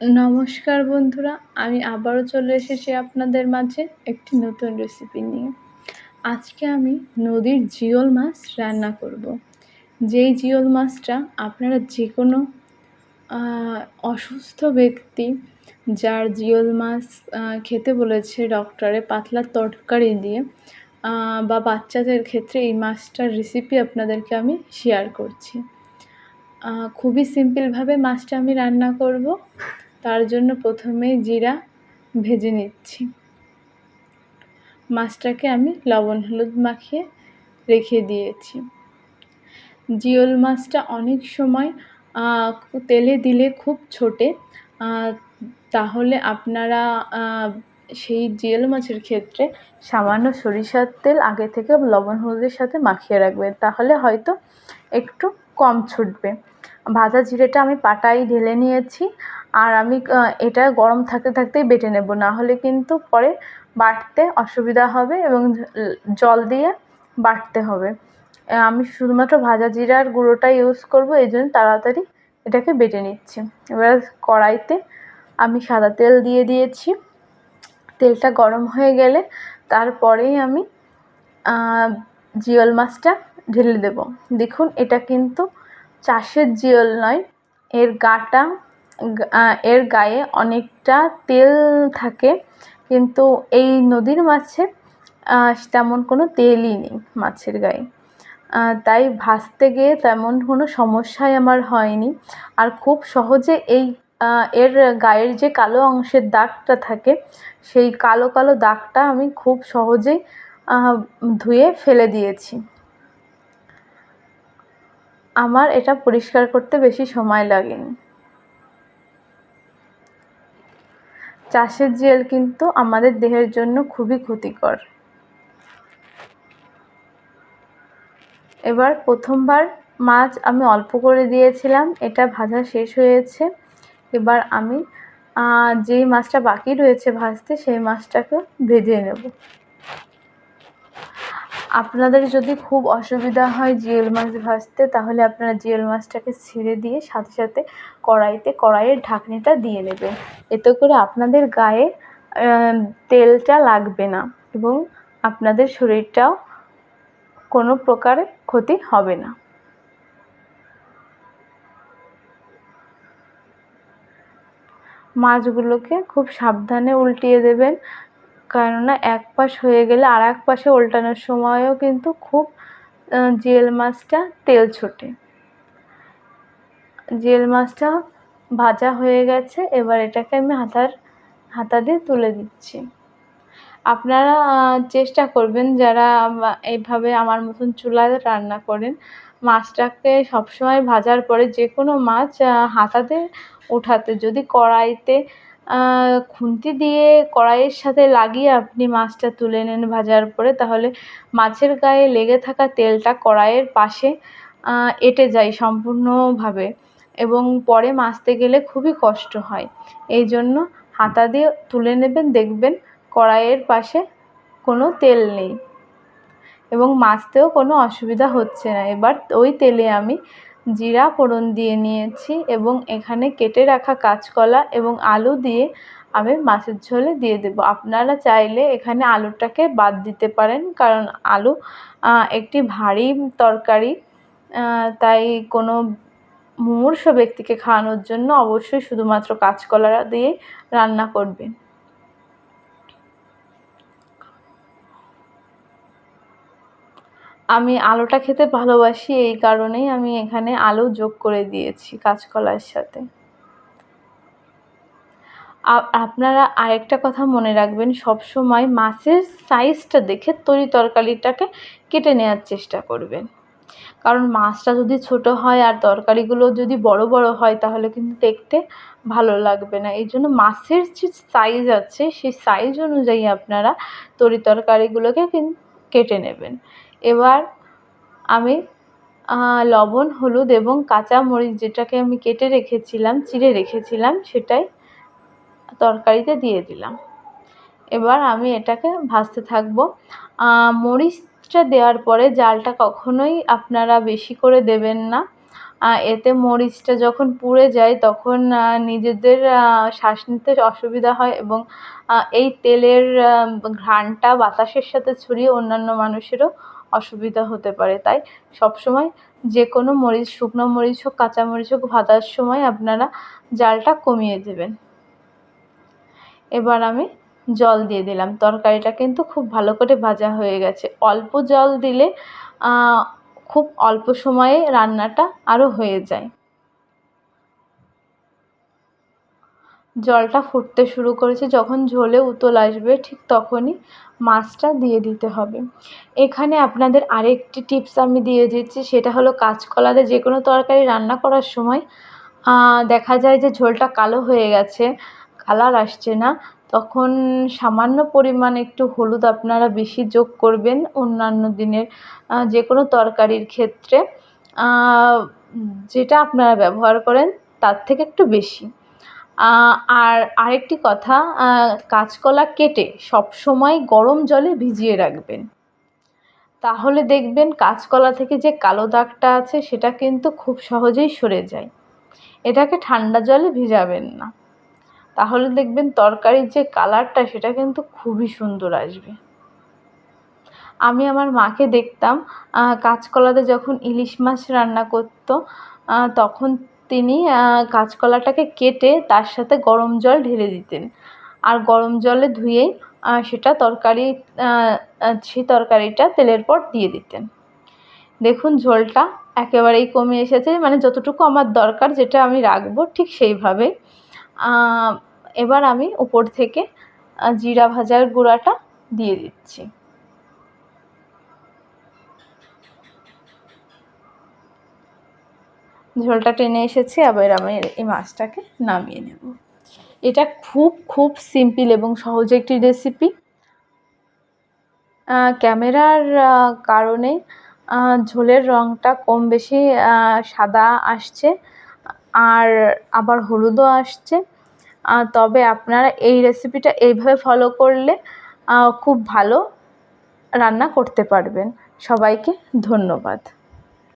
নমস্কার বন্ধুরা, আমি আবারও চলে এসেছি আপনাদের মাঝে একটি নতুন রেসিপি নিয়ে। আজকে আমি নদীর জিওল মাছ রান্না করব। যেই জিওল মাছটা আপনারা যে কোনো অসুস্থ ব্যক্তি যার জিওল মাছ খেতে বলেছে ডক্টরে পাতলা তরকারি দিয়ে বা বাচ্চাদের ক্ষেত্রে এই মাছটার রেসিপি আপনাদেরকে আমি শেয়ার করছি। খুবই সিম্পলভাবে মাছটা আমি রান্না করব। তার জন্য প্রথমেই জিরা ভেজে নিচ্ছি। মাছটাকে আমি লবণ হলুদ মাখিয়ে রেখে দিয়েছি। জিওল মাছটা অনেক সময় তেলে দিলে খুব ছোটে তাহলে আপনারা সেই জিওল মাছের ক্ষেত্রে সামান্য সরিষার তেল আগে থেকে লবণ হলুদের সাথে মাখিয়ে রাখবেন, তাহলে হয়তো একটু কম ছুটবে। ভাজা জিরেটা আমি পাটায় ঢেলে নিয়েছি আর আমি এটা গরম থাকতে থাকতেই বেটে নেব। না হলে কিন্তু পরে বাটতে অসুবিধা হবে এবং জল দিয়ে বাটতে হবে। আমি শুধুমাত্র ভাজা জিরার গুঁড়োটা ইউজ করব, এই জন্য তাড়াতাড়ি এটাকে বেটে নিচ্ছি। এবার কড়াইতে আমি সাদা তেল দিয়ে দিয়েছি। তেলটা গরম হয়ে গেলে তারপরেই আমি জিওল মাছটা ঢেলে দেব। দেখুন, এটা কিন্তু চাষের জিওল নয়, এর গাটা এর গায়ে অনেকটা তেল থাকে, কিন্তু এই নদীর মাছে তেমন কোনো তেলই নেই মাছের গায়ে। তাই ভাসতে গিয়ে তেমন কোনো সমস্যাই আমার হয়নি। আর খুব সহজে এই এর গায়ের যে কালো অংশের দাগটা থাকে, সেই কালো কালো দাগটা আমি খুব সহজেই ধুয়ে ফেলে দিয়েছি। আমার এটা পরিষ্কার করতে বেশি সময় লাগেনি। চাষের জেল কিন্তু আমাদের দেহের জন্য খুবই ক্ষতিকর। এবার প্রথমবার মাছ আমি অল্প করে দিয়েছিলাম, এটা ভাজা শেষ হয়েছে। এবার আমি যেই মাছটা বাকি রয়েছে ভাজতে, সেই মাছটাকে ভেজে নেব। আপনাদের যদি খুব অসুবিধা হয় জিওল মাছ ভাজতে, তাহলে আপনারা জিওল মাছটাকে ছেড়ে দিয়ে সাথে সাথে কড়াইতে, কড়াইয়ের ঢাকনিটা দিয়ে নেবেন। এতে করে আপনাদের গায়ে তেলটা লাগবে না এবং আপনাদের শরীরটাও কোনো প্রকার ক্ষতি হবে না। মাছগুলোকে খুব সাবধানে উল্টিয়ে দেবেন। কেননা এক পাশ হয়ে গেলে আর এক পাশে উল্টানোর সময়ও কিন্তু খুব জিওল মাছটা তেল ছোটে। জিওল মাছটা ভাজা হয়ে গেছে, এবার এটাকে আমি হাতার, হাতা দিয়ে তুলে দিচ্ছি। আপনারা চেষ্টা করবেন যারা এইভাবে আমার মতন চুলায় রান্না করেন, মাছটাকে সবসময় ভাজার পরে যে কোনো মাছ হাতাতে ওঠাতে যদি কড়াইতে খুন্তি দিয়ে কড়াইয়ের সাথে লাগিয়ে আপনি মাছটা তুলে নেন ভাজার পরে, তাহলে মাছের গায়ে লেগে থাকা তেলটা কড়াইয়ের পাশে এঁটে যায় সম্পূর্ণভাবে এবং পরে মাজতে গেলে খুবই কষ্ট হয়। এই জন্য হাতা দিয়ে তুলে নেবেন, দেখবেন কড়াইয়ের পাশে কোনো তেল নেই এবং মাজতেও কোনো অসুবিধা হচ্ছে না। এবার ওই তেলে আমি জিরা ফোড়ন দিয়ে নিয়েছি এবং এখানে কেটে রাখা কাঁচকলা এবং আলু দিয়ে আমি মাছের ঝোলে দিয়ে দেবো। আপনারা চাইলে এখানে আলুটাকে বাদ দিতে পারেন, কারণ আলু একটি ভারী তরকারি তাই কোনো মুমূর্ষ ব্যক্তিকে খাওয়ানোর জন্য অবশ্যই শুধুমাত্র কাঁচকলা দিয়ে রান্না করবেন। আমি আলুটা খেতে ভালোবাসি, এই কারণেই আমি এখানে আলু যোগ করে দিয়েছি কাঁচকলার সাথে। আপনারা আরেকটা কথা মনে রাখবেন, সবসময় মাছের সাইজটা দেখে তরি তরকারিটাকে কেটে নেওয়ার চেষ্টা করবেন। কারণ মাছটা যদি ছোটো হয় আর তরকারিগুলো যদি বড় বড় হয়, তাহলে কিন্তু দেখতে ভালো লাগবে না। এই জন্য মাছের যে সাইজ আছে, সেই সাইজ অনুযায়ী আপনারা তরি তরকারিগুলোকে কিন্তু কেটে নেবেন। এবার আমি লবণ, হলুদ এবং কাঁচা মরিচ যেটাকে আমি কেটে রেখেছিলাম, চিড়ে রেখেছিলাম, সেটাই তরকারিতে দিয়ে দিলাম। এবার আমি এটাকে ভাজতে থাকব। মরিচটা দেওয়ার পরে জালটা কখনোই আপনারা বেশি করে দেবেন না। এতে মরিচটা যখন পুড়ে যায় তখন নিজেদের শ্বাস নিতে অসুবিধা হয় এবং এই তেলের ঘ্রাণটা বাতাসের সাথে ছড়িয়ে অন্যান্য মানুষেরও অসুবিধা হতে পারে। তাই সব সময় যে কোনো মরিচ, শুকনো মরিচ হোক, কাঁচা মরিচ হোক, ভাজার সময় আপনারা জালটা কমিয়ে দেবেন। এবার আমি জল দিয়ে দিলাম। তরকারিটা কিন্তু খুব ভালো করে ভাজা হয়ে গেছে। অল্প জল দিলে খুব অল্প সময়ে রান্নাটা আরও হয়ে যায়। জলটা ফুটতে শুরু করেছে। যখন ঝোলে উতল আসবে, ঠিক তখনই মাছটা দিয়ে দিতে হবে। এখানে আপনাদের আরেকটি টিপস আমি দিয়ে দিচ্ছি। সেটা হলো কাঁচকলাতে যে কোনো তরকারি রান্না করার সময় দেখা যায় যে ঝোলটা কালো হয়ে গেছে, কালার আসছে না, তখন সামান্য পরিমাণ একটু হলুদ আপনারা বেশি যোগ করবেন অন্যান্য দিনের যে কোনো তরকারির ক্ষেত্রে। যেটা আপনারা ব্যবহার করেন, তার থেকে একটু বেশি। আর আরেকটি কথা কাঁচকলা কেটে সব সময় গরম জলে ভিজিয়ে রাখবেন। তাহলে দেখবেন কাঁচকলা থেকে যে কালো দাগটা আছে, সেটা কিন্তু খুব সহজেই সরে যায়। এটাকে ঠান্ডা জলে ভিজাবেন না। তাহলে দেখবেন তরকারির যে কালারটা, সেটা কিন্তু খুবই সুন্দর আসবে। আমি আমার মাকে দেখতাম কাঁচকলাতে যখন ইলিশ মাছ রান্না করতো তখন তিনি কাঁচকলাটাকে কেটে তার সাথে গরম জল ঢেলে দিতেন। আর গরম জলে ধুয়েই সেটা তরকারি সেই তরকারিটা তেলের পর দিয়ে দিতেন। দেখুন, ঝোলটা একেবারেই কমে এসেছে। মানে যতটুকু আমার দরকার যেটা আমি রাখব ঠিক সেইভাবে। এবার আমি উপর থেকে জিরা ভাজার গুঁড়াটা দিয়ে দিচ্ছি। ঝোলটা টেনে এসেছি, আবার আমি এই মাছটাকে নামিয়ে নেব। এটা খুব খুব সিম্পল এবং সহজ একটি রেসিপি ক্যামেরার কারণে ঝোলের রঙটা কম বেশি সাদা আসছে, আর আবার হলুদও আসছে। তবে আপনারা এই রেসিপিটা এইভাবে ফলো করলে খুব ভালো রান্না করতে পারবেন। সবাইকে ধন্যবাদ।